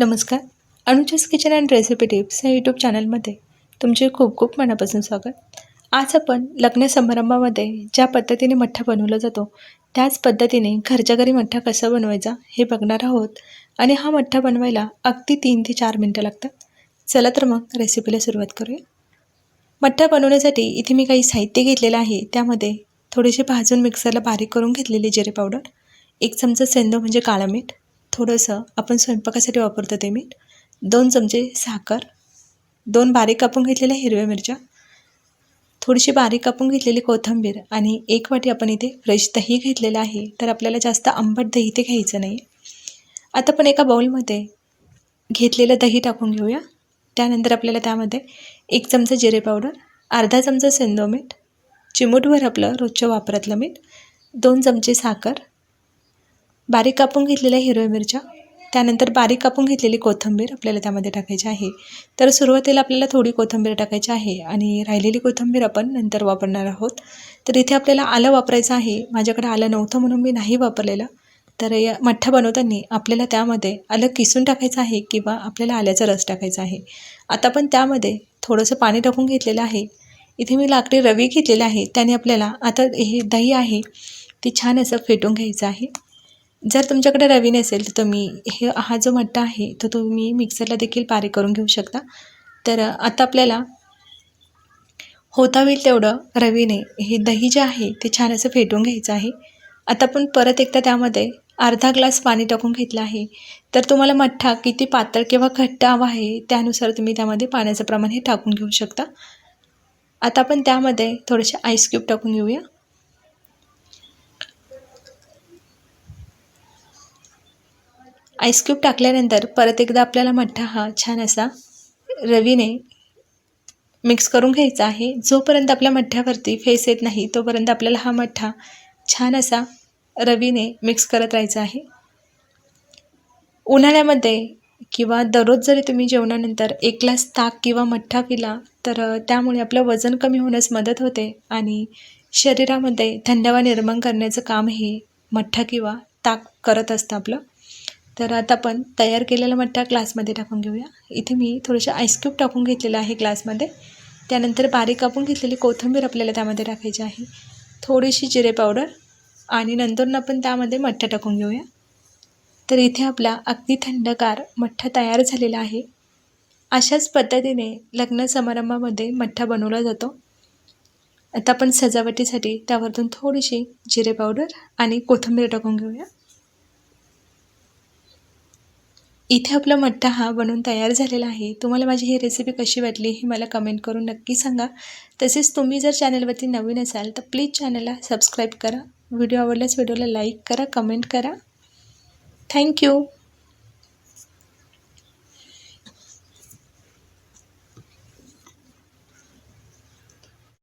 नमस्कार. Anuja's kitchen and recipe tips या YouTube चॅनलमध्ये तुमचे खूप खूप मनापासून स्वागत. आज आपण लग्न समारंभामध्ये ज्या पद्धतीने मठ्ठा बनवला जातो त्याच पद्धतीने घरच्या घरी मठ्ठा कसा बनवायचा हे बघणार आहोत आणि हा मठ्ठा बनवायला अगदी तीन ते चार मिनटं लागतात. चला तर मग रेसिपीला सुरुवात करूया. मठ्ठा बनवण्यासाठी इथे मी काही साहित्य घेतलेलं आहे त्यामध्ये थोडेसे भाजून मिक्सरला बारीक करून घेतलेले जिरे पावडर एक चमचा सेंदो म्हणजे काळा मीठ थोडंसं आपण स्वयंपाकासाठी वापरतो ते मीठ. दोन चमचे साखर. दोन बारीक कापून घेतलेल्या हिरव्या मिरच्या. थोडीशी बारीक कापून घेतलेली कोथिंबीर आणि एक वाटी आपण इथे फ्रेश दही घेतलेलं आहे तर आपल्याला जास्त आंबट दही इथे घ्यायचं नाही आता आपण एका बाऊलमध्ये घेतलेलं दही टाकून घेऊया. त्यानंतर आपल्याला त्यामध्ये एक चमचा जिरे पावडर अर्धा चमचा सेंदो मीठ चिमूटभर आपलं रोजच्या वापरातलं मीठ दोन चमचे साखर बारीक कापून घेतलेल्या हिरव्या मिरच्या त्यानंतर बारीक कापून घेतलेली कोथिंबीर आपल्याला त्यामध्ये टाकायची आहे. तर सुरुवातीला आपल्याला थोडी कोथिंबीर टाकायची आहे आणि राहिलेली कोथिंबीर आपण नंतर वापरणार आहोत. तर इथे आपल्याला आलं वापरायचं आहे. माझ्याकडे आलं नव्हतं म्हणून मी नाही वापरलेलं. तर या मठ्ठा बनवताना आपल्याला त्यामध्ये आलं किसून टाकायचं आहे किंवा आपल्याला आल्याचा रस टाकायचा आहे. आता पण त्यामध्ये थोडंसं पाणी टाकून घेतलेलं आहे. इथे मी लाकडी रवी घेतलेला आहे. त्याने आपल्याला आता हे दही आहे ते छान असं फेटून घ्यायचं आहे. जर तुमच्याकडे रवी नसेल तर तुम्ही हे हा जो मट्टा आहे तो तुम्ही मिक्सरला देखील बारीक करून घेऊ शकता. तर आता आपल्याला होता होईल तेवढं रवीने हे दही जे आहे ते छान असं फेटून घ्यायचं आहे. आता आपण परत एकदा त्यामध्ये अर्धा ग्लास पाणी टाकून घेतलं आहे. तर तुम्हाला मठ्ठा किती पातळ किंवा घट्ट हवा आहे त्यानुसार तुम्ही त्यामध्ये पाण्याचं प्रमाण हे टाकून घेऊ शकता. आता आपण त्यामध्ये थोडेसे आईस क्यूब टाकून घेऊया. आईस्क्यूब टाकल्यानंतर परत एकदा आपल्याला मठ्ठा हा छान असा रवीने मिक्स करून घ्यायचा आहे. जोपर्यंत आपल्या मठ्ठ्यावरती फेस येत नाही तोपर्यंत आपल्याला हा मठ्ठा छान असा रवीने मिक्स करत राहायचा आहे. उन्हाळ्यामध्ये किंवा दररोज जरी तुम्ही जेवणानंतर एक ग्लास ताक किंवा मठ्ठा पिला तर त्यामुळे आपलं वजन कमी होण्यास मदत होते आणि शरीरामध्ये थंडावा निर्माण करण्याचं काम हे मठ्ठा किंवा ताक करत असतं आपलं. तर आता आपण तयार केलेला मठ्ठा ग्लासमध्ये टाकून घेऊया. इथे मी थोडेसे आईस्क्यूब टाकून घेतलेलं आहे ग्लासमध्ये. त्यानंतर बारीक कापून घेतलेली कोथिंबीर आपल्याला त्यामध्ये टाकायची आहे. थोडीशी जिरे पावडर आणि नंतर आपण त्यामध्ये मठ्ठा टाकून घेऊया. तर इथे आपला अगदी थंडगार मठ्ठा तयार झालेला आहे. अशाच पद्धतीने लग्न समारंभामध्ये मठ्ठा बनवला जातो. आता आपण सजावटीसाठी त्यावरतून थोडीशी जिरे पावडर आणि कोथिंबीर टाकून घेऊया. इथे आपला मठ्ठा हा बनवून तयार झालेला आहे. तुम्हाला माझी ही रेसिपी कशी वाटली हे मला कमेंट करून नक्की सांगा. तसेच तुम्ही जर चॅनलवरती नवीन असाल तर प्लीज चॅनलला सबस्क्राईब करा. व्हिडिओ आवडल्यास व्हिडिओला लाईक करा कमेंट करा. थँक्यू